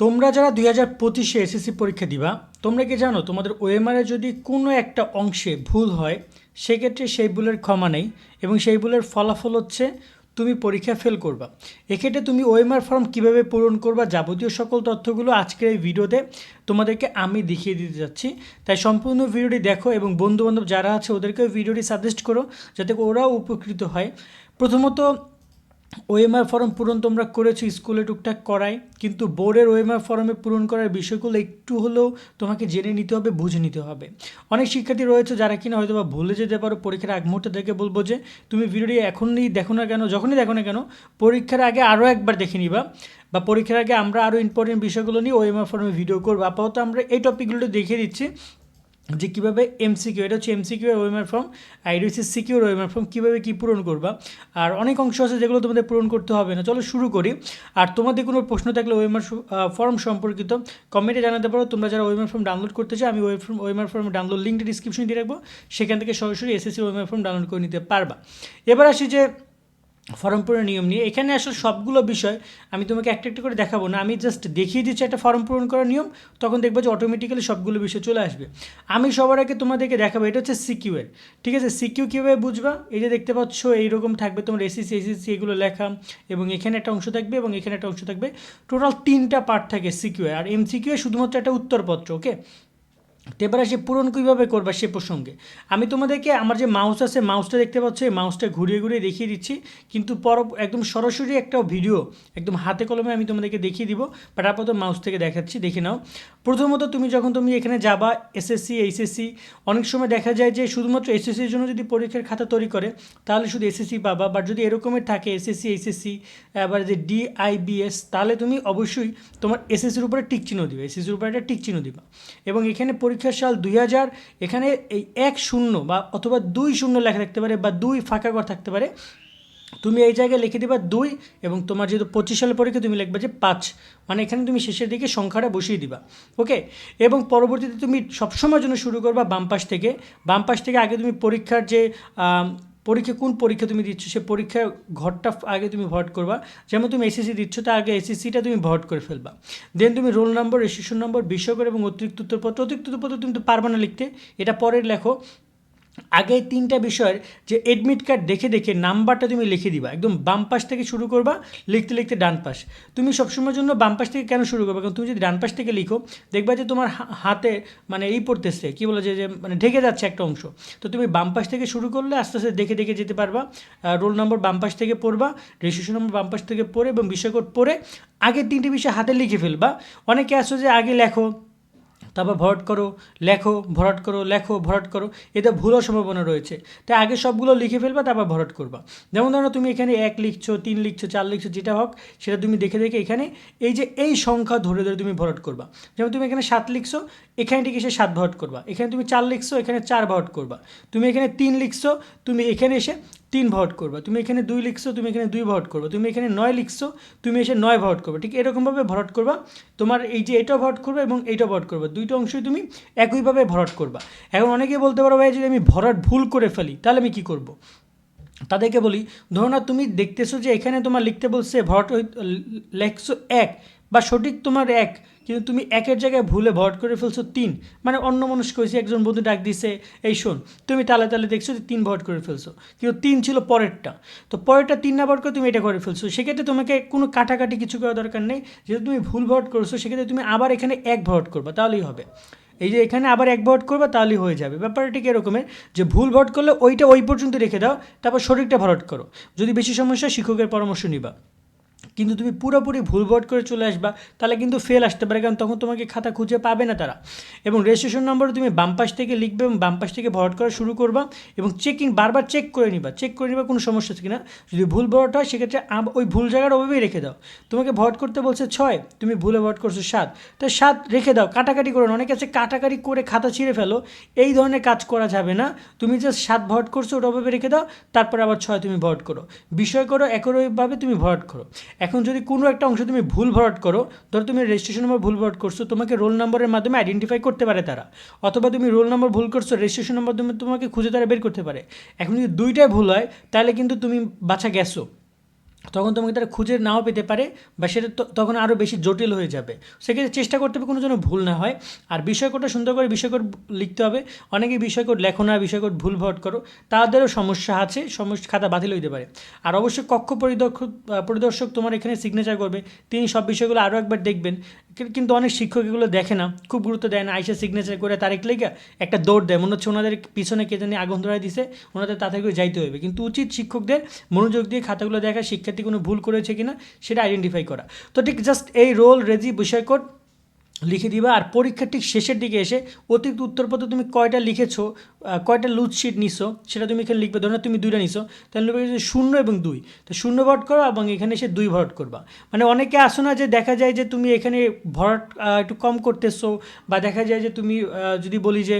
তোমরা যারা দুই হাজার পঁচিশে এসএসসি পরীক্ষা দিবা, তোমরা কি জানো, তোমাদের ওএমআরে যদি কোনো একটা অংশে ভুল হয়, সেক্ষেত্রে সেই ভুলের ক্ষমা নেই এবং সেই ভুলের ফলাফল হচ্ছে তুমি পরীক্ষা ফেল করবা। এক্ষেত্রে তুমি ওএমআর ফর্ম কীভাবে পূরণ করবা যাবতীয় সকল তথ্যগুলো আজকের এই ভিডিওতে তোমাদেরকে আমি দেখিয়ে দিতে যাচ্ছি। তাই সম্পূর্ণ ভিডিওটি দেখো এবং বন্ধুবান্ধব যারা আছে, ওদেরকেও ভিডিওটি সাজেস্ট করো, যাতে ওরাও উপকৃত হয়। প্রথমত ওএমআর ফর্ম পূরণ তোমরা করেছ স্কুলে টুকটাক করাই কিন্তু বোর্ডের ওএমআর ফর্মে পূরণ করার বিষয়গুলো একটু হলেও তোমাকে জেনে নিতে হবে, বুঝে নিতে হবে। অনেক শিক্ষার্থী রয়েছে যারা কিনা হয়তো বা ভুলে যেতে পারো, পরীক্ষার আগ মুহূর্তে দেখে বলব যে, তুমি ভিডিওটি এখনই দেখো না কেন, যখনই দেখো না কেন, পরীক্ষার আগে আরও একবার দেখে নিবা, বা পরীক্ষার আগে আমরা আরও ইম্পর্টেন্ট বিষয়গুলো নিয়ে ওএমআর ফর্মে ভিডিও করব। আপাতত আমরা এই টপিকগুলো দেখিয়ে দিচ্ছি। যে কীভাবে এমসিকিউ এটা হচ্ছে এমসিকিউ ওয়েমার ফর্ম আর এটা হচ্ছে সিকিউর ওয়েমার ফর্ম কীভাবে কী পূরণ করবা? আর অনেক অংশ আছে যেগুলো তোমাদের পূরণ করতে হবে না। চলো শুরু করি। আর তোমাদের কোনো প্রশ্ন থাকলে ওয়েমার ফর্ম সম্পর্কিত কমেন্টে জানাতে পারো। তোমরা যারা ওয়েমার ফর্ম ডাউনলোড করতে চাও, আমি way form waiver form download লিঙ্কটা ডিসক্রিপশনে দিয়ে রাখব। সেখান থেকে সরাসরি এসএসসি ওয়েমার ফর্ম ডাউনলোড করে নিতে পারবা। এবার আসি যে ফর্ম পূরণের নিয়ম নিয়ে। এখানে আসলে সবগুলো বিষয় আমি তোমাকে একটা একটা করে দেখাবো না। আমি জাস্ট দেখিয়ে দিচ্ছি একটা ফর্ম পূরণ করার নিয়ম, তখন দেখব যে অটোমেটিক্যালি সবগুলো বিষয় চলে আসবে। আমি সবার আগে তোমাদেরকে দেখাবো, এটা হচ্ছে সিকিউয়ের ঠিক আছে? সিকিউ কীভাবে বুঝবা? এই যে দেখতে পাচ্ছ, এইরকম থাকবে তোমার এসিসি এসিসি এগুলো লেখা, এবং এখানে একটা অংশ থাকবে, এবং এখানে একটা অংশ থাকবে। টোটাল তিনটা পার্ট থাকে সিকিউয়ে আর এম সিকিউয়ে শুধুমাত্র একটা উত্তরপত্র ওকে তো সে পূরণ কীভাবে করবা সে প্রসঙ্গে। আমি তোমাদেরকে আমার যে মাউস আছে মাউসটা দেখতে পাচ্ছ, এই মাউসটা ঘুরিয়ে ঘুরিয়ে দেখিয়ে দিচ্ছি। কিন্তু পর একদম সরাসরি একটা ভিডিও একদম হাতে কলমে আমি তোমাদেরকে দেখিয়ে দিব। বাট আপাতত মাউস থেকে দেখাচ্ছি, দেখে নাও। প্রথমত তুমি যখন তুমি এখানে যাবা এসএসসি এইচএসসি অনেক সময় দেখা যায় যে শুধুমাত্র এসএসসির জন্য যদি পরীক্ষার খাতা তৈরি করে, তাহলে শুধু এসএসসি পাবা। বাট যদি এরকমের থাকে এসএসসি এইচএসসি আবার যে ডিআইবিএস তাহলে তুমি অবশ্যই তোমার এসএসসির উপরে টিক চিহ্ন দিবে। এসএসসির উপরে একটা টিক চিহ্ন দিবা। এবং এখানে পরীক্ষার সাল দুই হাজার, এখানে এই এক শূন্য বা অথবা দুই শূন্য লেখা থাকতে পারে বা দুই ফাঁকা ঘর থাকতে পারে। তুমি এই জায়গায় লিখে দিবা দুই এবং তোমার যেহেতু পঁচিশ সালের পরীক্ষা, তুমি লিখবে যে পাঁচ। মানে এখানে তুমি শেষের দিকে সংখ্যাটা বসিয়ে দিবা। ওকে? এবং পরবর্তীতে তুমি সবসময় জন্য শুরু করবা বাম পাশ থেকে। বাম পাশ থেকে আগে তুমি পরীক্ষার যে পরীক্ষা, কোন পরীক্ষা তুমি দিচ্ছ? সে পরীক্ষার ঘরটা আগে তুমি ভর্ট করবা। যেমন তুমি এসএসসি দিচ্ছ তার আগে এসএসসিটা তুমি ভর্ট করে ফেলবা। দেন তুমি রোল নম্বর রেজিস্ট্রেশন নম্বর বিষয়কর এবং অতিরিক্ত উত্তরপত্র। অতিরিক্ত উত্তরপত্র তুমি তো পারবা না লিখতে। এটা পরের লেখো। আগে তিনটা বিষয়ের যে এডমিট কার্ড দেখে দেখে নাম্বারটা তুমি লিখে দিবা। একদম বাম পাশ থেকে শুরু করবা, লিখতে লিখতে ডান পাশ। তুমি সবসময়ের জন্য বাম পাশ থেকে কেন শুরু করবে? কারণ তুমি যদি ডান পাশ থেকে লিখো, দেখবা যে তোমার হাতে মানে এই পড়তেছে, কী বলে যে মানে ঢেকে যাচ্ছে একটা অংশ। তো তুমি বাম পাশ থেকে শুরু করলে আস্তে আস্তে দেখে দেখে যেতে পারবা। রোল নম্বর বাম পাশ থেকে পড়বা রেজিস্ট্রেশন নম্বর বাম পাশ থেকে পড়ে এবং বিষয়কোড পড়ে আগের তিনটে বিষয় হাতে লিখে ফেলবা। অনেকে আসো যে আগে লেখো তারপর ভরাট করো, লেখো, ভরাট করো, লেখো, ভরাট করো, এতে ভুলও সম্ভাবনা রয়েছে। তাই আগে সবগুলো লিখে ফেলবা, তারপর ভরাট করবা। যেমন ধরো তুমি এখানে এক লিখছো, তিন লিখছো, চার লিখছো, যেটা হোক, সেটা তুমি দেখে দেখে এখানে এই যে এই সংখ্যা ধরে ধরে তুমি ভরাট করবা। যেমন তুমি এখানে সাত লিখছো, এখানে ঠিক এসে সাত ভরাট করবা। এখানে তুমি চার লিখছো, এখানে চার ভরাট করবা। তুমি এখানে তিন লিখছো, তুমি এখানে এসে তিন ভট করবা। তুমি এখানে দুই লিখছো, তুমি এখানে দুই ভট করবা। তুমি এখানে নয় লিখছো, তুমি এসে নয় ভট করবে। ঠিক এরকমভাবে ভরট করবা। তোমার এই যে এটা ভট করবে এবং এইটা ভট করবে। দুইটা অংশই তুমি একইভাবে ভরট করবা। এখন অনেকে বলতে পারো, ভাই, যদি আমি ভরট ভুল করে ফেলি, তাহলে আমি কী করব? তাদেরকে বলি, ধরো না, তুমি দেখতেছো যে এখানে তোমার লিখতে বলছে ভট লেখছো এক বা সঠিক তোমার এক। কিন্তু তুমি একের জায়গায় ভুলে ভট করে ফেলছো তিন। মানে অন্য মানুষ কইছে একজন বন্ধু ডাক দিছে, এই শোন, তুমি তালে তালে দেখছ যে তিন ভট করে ফেলছো। কিন্তু তিন ছিল পরেরটা। তো পরেরটা তিন না ভট করে তুমি এটা করে ফেলছো। সেক্ষেত্রে তোমাকে কোনো কাটাকাটি কিছু করার দরকার নেই। যেহেতু তুমি ভুল ভট করছ, সেক্ষেত্রে তুমি আবার এখানে এক ভট করবা, তাহলেই হবে। এই যে এখানে আবার এক ভট করবে, তাহলেই হয়ে যাবে। ব্যাপারটা ঠিক এরকমের যে ভুল ভট করলে ওইটা ওই পর্যন্ত রেখে দাও, তারপর শরীরটা ভরট করো। যদি বেশি সমস্যা শিক্ষকের পরামর্শ নিবা। কিন্তু তুমি পুরোপুরি ভুল ভোট করে চলে আসবা, তাহলে কিন্তু ফেল আসতে পারে, কারণ তখন তোমাকে খাতা খুঁজে পাবে না তারা। এবং রেজিস্ট্রেশন নম্বরে তুমি বাম পাশ থেকে লিখবে এবং বাম পাশ থেকে ভরাট করা শুরু করবা এবং চেকিং বারবার চেক করে নিবা। চেক করে নিবা, কোনো সমস্যা আছে কিনা? যদি ভুল ভরাট হয়, সেক্ষেত্রে ওই ভুল জায়গার ওভাবেই রেখে দাও। তোমাকে ভরাট করতে বলছে ছয়, তুমি ভুলে ভরাট করছ সাত। তো সাত রেখে দাও, কাটাকাটি করো অনেকে আছে কাটাকাটি করে খাতা ছিঁড়ে ফেলো, এই ধরনের কাজ করা যাবে না। তুমি যে সাত ভরাট করছ, ওটা ওভাবে রেখে দাও, তারপর আবার ছয় তুমি ভরাট করো। বিষয় করো, একইভাবে তুমি ভরাট করো। এখন যদি কোনো একটা অংশ তুমি ভুল ভরাট করো, ধরো তুমি রেজিস্ট্রেশন নম্বর ভুল ভরাট করছ, তোমাকে রোল নম্বরের মাধ্যমে আইডেন্টিফাই করতে পারে তারা। অথবা তুমি রোল নম্বর ভুল করছ রেজিস্ট্রেশন নম্বর তুমি তোমাকে খুঁজে তারা বের করতে পারে। এখন যদি দুইটাই ভুল হয়, তাহলে কিন্তু তুমি বাছা গেছো। তখন তোমাকে তারা খুঁজে নাও পেতে পারে বা সেটা তখন আরও বেশি জটিল হয়ে যাবে। সেক্ষেত্রে চেষ্টা করতে হবে কোনো যেন ভুল না হয়। আর বিষয়কোডটা সুন্দর করে বিষয়কোড লিখতে হবে। অনেকে বিষয়কোড লেখো না, বিষয়কোড ভুল ভট করো। তাদেরও সমস্যা আছে, সমস্যা খাতা বাতিল হইতে পারে। আর অবশ্যই কক্ষ পরিদর্শক পরিদর্শক তোমার এখানে সিগনেচার করবে। তিনি সব বিষয়গুলো আরও একবার দেখবেন। কিন্তু অনেক শিক্ষক এগুলো দেখে না। খুব গুরুত্ব দেয় না। আইসা সিগনেচার করে তারিখ লেগে একটা দৌড় দেয়। মনে হচ্ছে ওনাদের পিছনে কে জানি আগুন ধরাই দিছে। ওনাদের তাড়াতাড়ি করে যাইতে হবে কিন্তু উচিত শিক্ষকদের মনোযোগ দিয়ে খাতাগুলো দেখা শিক্ষার্থী কোনো ভুল করেছে কিনা সেটা আইডেন্টিফাই করা। তো ঠিক জাস্ট এই রোল রেজি বিষয়কোড লিখে দিবা আর পরীক্ষার ঠিক শেষের দিকে এসে অতিরিক্ত উত্তরপত্র তুমি কয়টা লিখেছো কয়টা লুজ শিট নিছো, সেটা তুমি এখানে লিখবে। ধরো তুমি দুইটা নিছো, তাহলে লিখবে শূন্য এবং দুই। তো শূন্য ভরট করো এবং এখানে এসে দুই ভরট করবা। মানে অনেকে আসো না যে দেখা যায় যে তুমি এখানে ভরাট একটু কম করতেছো বা দেখা যায় যে তুমি যদি বলি যে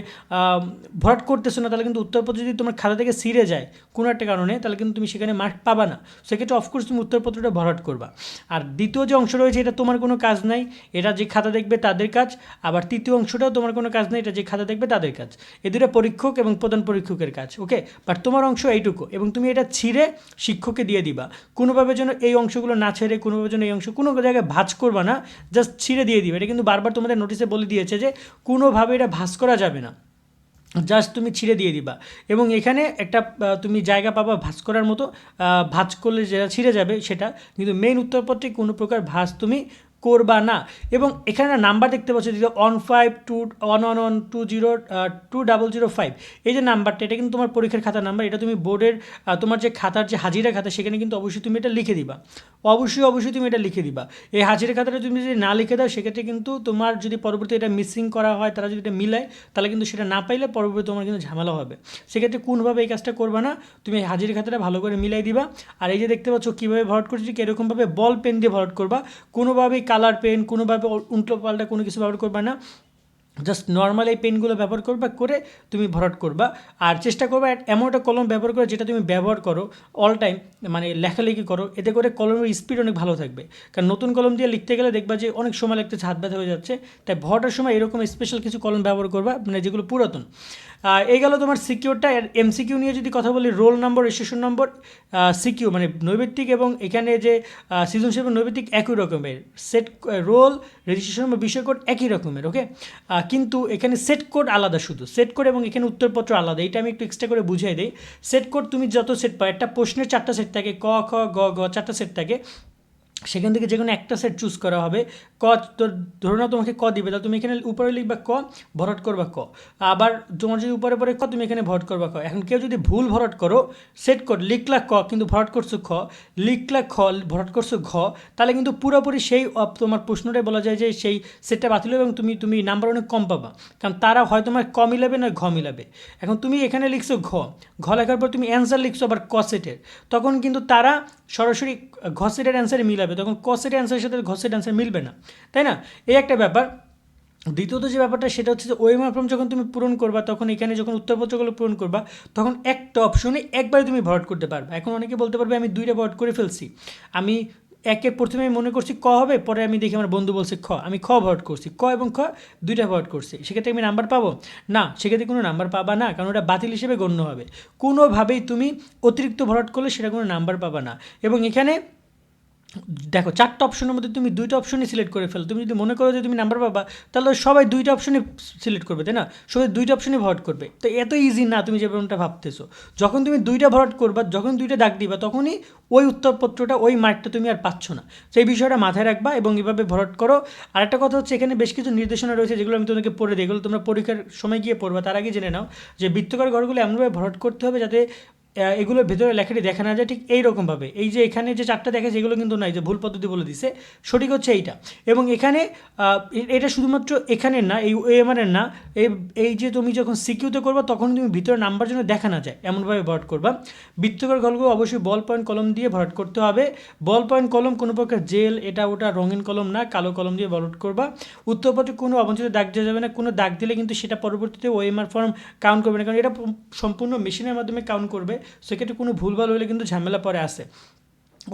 ভরাট করতেছো না, তাহলে কিন্তু উত্তরপত্র যদি তোমার খাতা থেকে সিরে যায় কোনো একটা কারণে, তাহলে কিন্তু তুমি সেখানে মার্ক পাবা না। সেক্ষেত্রে অফকোর্স তুমি উত্তরপত্রটা ভরাট করবা। আর দ্বিতীয় যে অংশ রয়েছে, এটা তোমার কোনো কাজ নাই। এটা যে খাতা দেখবে তাদের কাজ। আবার তৃতীয় অংশটাও তোমার কোনো কাজ নেই, এটা যে খাতা দেখবে তাদের কাজ। এ দুটো পরীক্ষক এবং প্রধান পরীক্ষকের কাজ ওকে বাট তোমার অংশ এইটুকু, এবং তুমি এটা ছিঁড়ে শিক্ষককে দিয়ে দিবা। কোনোভাবে যেন এই অংশগুলো না ছেড়ে, কোনোভাবে যেন এই অংশ কোনো জায়গায় ভাঁজ করবা না জাস্ট ছিঁড়ে দিয়ে দিবে। এটা কিন্তু বারবার তোমাদের নোটিশে বলে দিয়েছে যে কোনোভাবে এটা ভাঁজ করা যাবে না। জাস্ট তুমি ছিঁড়ে দিয়ে দিবা। এবং এখানে একটা তুমি জায়গা পাবা ভাঁজ করার মতো ভাঁজ করলে যেটা ছিঁড়ে যাবে সেটা, কিন্তু মেইন উত্তরপত্রে কোনো প্রকার ভাঁজ তুমি করবা না। এবং এখানে নাম্বার দেখতে পাচ্ছ যে one five two one one one two zero two double zero five এই যে নাম্বারটা এটা কিন্তু তোমার পরীক্ষার খাতার নাম্বার এটা তুমি বোর্ডের তোমার যে খাতার যে হাজিরা খাতা, সেখানে কিন্তু অবশ্যই তুমি এটা লিখে দিবা। অবশ্যই অবশ্যই তুমি এটা লিখে দিবা। এই হাজিরা খাতাটা তুমি যদি না লিখে দাও, সেক্ষেত্রে কিন্তু তোমার যদি পরবর্তী এটা মিসিং করা হয়, তারা যদি এটা মিলায়, তাহলে কিন্তু সেটা না পাইলে পরবর্তী তোমার কিন্তু ঝামেলা হবে। সেক্ষেত্রে কোনভাবে এই কাজটা করবে না, তুমি এই হাজিরা খাতাটা ভালো করে মিলাই দিবা। আর এই যে দেখতে পাচ্ছ, কীভাবে ভরাট করছি, ঠিক এরকমভাবে বল পেন দিয়ে ভরাট করবা। কোনোভাবেই কালার পেন কোনোভাবে উল্টো পাল্টা কোনো কিছু ব্যবহার করবে না। জাস্ট নর্মাল এই পেনগুলো ব্যবহার করবা, করে তুমি ভরাট করবা। আর চেষ্টা করবা এমন একটা কলম ব্যবহার করে যেটা তুমি ব্যবহার করো অল টাইম মানে লেখালেখি করো। এতে করে কলমের স্পিড অনেক ভালো থাকবে। কারণ নতুন কলম দিয়ে লিখতে গেলে দেখবা যে অনেক সময় লাগতে হাত ব্যথা হয়ে যাচ্ছে। তাই ভরাটার সময় এরকম স্পেশাল কিছু কলম ব্যবহার করবা মানে যেগুলো পুরাতন। এই গেল তোমার সিকিউরটা আর এমসিকিউ নিয়ে যদি কথা বলি roll number registration number CQ মানে নৈবেত্তিক এবং এখানে যে সৃজনশীল নৈবেত্তিক একই রকমের। সেট রোল রেজিস্ট্রেশন বা বিষয় কোড একই রকমের ওকে কিন্তু এখানে সেট কোড আলাদা শুধু। সেট কোড এবং এখানে উত্তরপত্র আলাদা। এটা আমি একটু এক্সট্রা করে বুঝিয়ে দিই। সেট কোড তুমি যত সেট পাও, একটা প্রশ্নের চারটা সেট থাকে, ক, খ, গ গ, চারটা সেট থাকে। সেখান থেকে যে কোনো একটা সেট চুজ করা হবে। ক তো ধরো না তোমাকে ক দিবে, তাহলে তুমি এখানে উপরে লিখবা ক, ভরট করবা ক। আবার তোমার যদি উপরে পরে ক, তুমি এখানে ভরট করবা ক। এখন কেউ যদি ভুল ভরাট করো সেট কর লিখলা ক, কিন্তু ভরাট করছ খ, লিখলা খ, ভরাট করছ ঘ, তাহলে কিন্তু পুরোপুরি সেই তোমার প্রশ্নটাই বলা যায় যে সেই সেটটা বাতিল হবে এবং তুমি তুমি নাম্বার অনেক কম পাবা। কারণ তারা হয় তোমার ক মিলাবে না ঘ মিলাবে। এখন তুমি এখানে লিখছো ঘ ঘ লেখার পর তুমি অ্যান্সার লিখছো আবার ক সেটের তখন কিন্তু তারা সরাসরি ঘ সেটের অ্যান্সারে মিলাবে, তখন কসেটের অ্যান্সারের সাথে ঘসেট অ্যান্সার মিলবে না, তাই না? এই একটা ব্যাপার। দ্বিতীয়ত যে ব্যাপারটা, সেটা হচ্ছে যে ওয়েমার ফর্ম যখন তুমি পূরণ করবা, তখন এখানে যখন উত্তরপত্রগুলো পূরণ করবা, তখন একটা অপশনে একবারে তুমি ভরাট করতে পারবে। এখন অনেকে বলতে পারবে, আমি দুইটা ভরাট করে ফেলছি। আমি একের প্রথমে মনে করছি ক হবে, পরে আমি দেখি আমার বন্ধু বলছে খ। আমি খ ভরট করছি। ক এবং খ দুইটা ভরট করছি। সেক্ষেত্রে আমি নাম্বার পাবো? না, সেক্ষেত্রে কোনো নাম্বার পাবা না, কারণ ওটা বাতিল হিসেবে গণ্য হবে। কোনোভাবেই তুমি অতিরিক্ত ভরট করলে সেটা কোনো নাম্বার পাবা না। এবং এখানে দেখো, চারটা অপশনের মধ্যে তুমি দুইটা অপশনই সিলেক্ট করে ফেলো। তুমি যদি মনে করো যে তুমি নাম্বার পাবা, তাহলে সবাই দুইটা অপশনই সিলেক্ট করবে, তাই না? সবাই দুইটা অপশনই ভরাট করবে। তো এত ইজি না তুমি যেমনটা ভাবতেছো। যখন তুমি দুইটা ভরাট করবা, যখন দুইটা ডাক দিবা, তখনই ওই উত্তরপত্রটা, ওই মার্কটা তুমি আর পাচ্ছ না। সেই বিষয়টা মাথায় রাখবা এবং এভাবে ভরাট করো। আর একটা কথা হচ্ছে, এখানে বেশ কিছু নির্দেশনা রয়েছে যেগুলো আমি তোমাকে পড়ে দিই। এগুলো তোমরা পরীক্ষার সময় গিয়ে পড়বা। তার আগে জেনে নাও যে বৃত্তকার ঘরগুলো এমনভাবে ভরাট করতে হবে যাতে এগুলোর ভেতরে লেখাটি দেখা না যায়, ঠিক এই রকমভাবে এই যে এখানে যে চারটা দেখে যেগুলো কিন্তু নাই যে ভুল পদ্ধতি বলে দিছে। সঠিক হচ্ছে এইটা। এবং এখানে এটা শুধুমাত্র এখানের না, এই ওএমআরের না, এই এই যে তুমি যখন সিকিউতে করবা, তখন তুমি ভিতরে নাম্বার জন্য দেখা না যায়, এমনভাবে ভরাট করবা। বৃত্তকর ঘরগুলো অবশ্যই বল পয়েন্ট কলম দিয়ে ভরাট করতে হবে। বল পয়েন্ট কলম কোনো প্রকার জেল এটা ওটা রঙিন কলম না, কালো কলম দিয়ে ভরাট করবা। উত্তরপত্রে কোনো অবঞ্চিত দাগ দেওয়া যাবে না, কোনো দাগ দিলে কিন্তু সেটা পরবর্তীতে ওএমআর ফর্ম কাউন্ট করবে না, কারণ এটা সম্পূর্ণ মেশিনের মাধ্যমে কাউন্ট করবে। সেক্ষেত্রে কোনো ভুলভাল হলে কিন্তু ঝামেলা পরে আসে।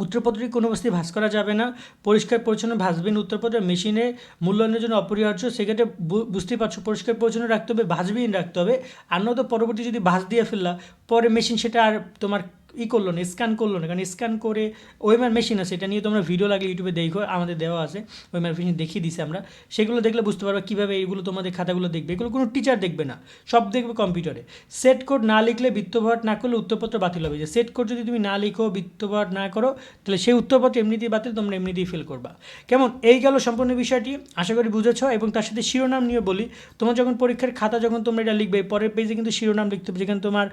উত্তরপত্রটি কোনো অবস্থায় ভাস করা যাবে না। পরিষ্কার, পরিচ্ছন্ন ভাসবিন উত্তরপত্র মেশিনে মূল্যায়নের জন্য অপরিহার্য। সেক্ষেত্রে বুঝতেই পারছ, পরিষ্কার, পরিচ্ছন্ন রাখতে হবে ভাসবিন রাখতে হবে। আর নয়তো পরবর্তী যদি ভাস দিয়ে ফেললা, পরে মেশিন সেটা আর তোমার ই করল না স্ক্যান করল না। কারণ স্ক্যান করে ওয়েমার মেশিন আছে, এটা নিয়ে তোমরা ভিডিও লাগলে ইউটিউবে দেখো, আমাদের দেওয়া আছে। ওয়েমার মেশিন দেখিয়ে দিছি আমরা। সেগুলো দেখলে বুঝতে পারবে কীভাবে এইগুলো তোমাদের খাতাগুলো দেখবে। এগুলো কোনো টিচার দেখবে না, সব দেখবে কম্পিউটারে সেট কোড না লিখলে বৃত্তপাঠ না করলে উত্তরপত্র বাতিল হবে। যে সেট কোড যদি তুমি না লিখো বৃত্তপাঠ না করো, তাহলে সেই উত্তরপত্র এমনিতেই বাতিল, তোমরা এমনিতেই ফেল করবা। কেমন? এই গেল সম্পূর্ণ বিষয়টি। আশা করি বুঝেছ এবং তার সাথে শিরোনাম নিয়ে বলি। তোমার যখন পরীক্ষার খাতা যখন তোমরা এটা লিখবে, পরের পেজে কিন্তু শিরোনাম লিখতে হবে। যেখানে তোমার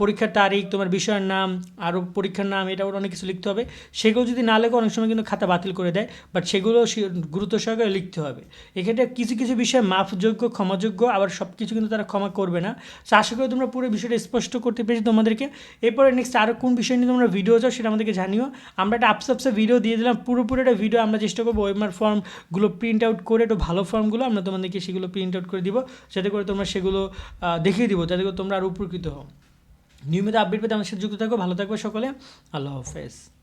পরীক্ষার তারিখ, তোমার বিষয়ের নাম আরও পরীক্ষার নাম এটা অনেক কিছু লিখতে হবে। সেগুলো যদি না লেখো, অনেক সময় কিন্তু খাতা বাতিল করে দেয় বাট সেগুলো গুরুত্ব সহকারে লিখতে হবে। এক্ষেত্রে কিছু কিছু বিষয় মাপযোগ্য, ক্ষমাযোগ্য, আবার সব কিছু কিন্তু তারা ক্ষমা করবে না। তো আশা করি তোমরা পুরো বিষয়টা স্পষ্ট করতে পেরেছি তোমাদেরকে। এরপরে নেক্সট আরও কোন বিষয় নিয়ে তোমরা ভিডিও চাও সেটা আমাদেরকে জানিও। আমরা একটা আপসে আপসে ভিডিও দিয়ে দিলাম। পুরোপুরি একটা ভিডিও আমরা চেষ্টা করব ওয়েমার ফর্মগুলো প্রিন্ট আউট করে, একটু ভালো ফর্মগুলো আমরা তোমাদেরকে সেগুলো প্রিন্ট আউট করে দিব, যাতে করে তোমরা সেগুলো দেখিয়ে দিব, যাতে করে তোমরা আরও উপকৃত হও। নিয়মিত আপডেট পেতে আমাদের সাথে যুক্ত থাকো ভালো থাকবে সকলে। আল্লাহ হাফেজ।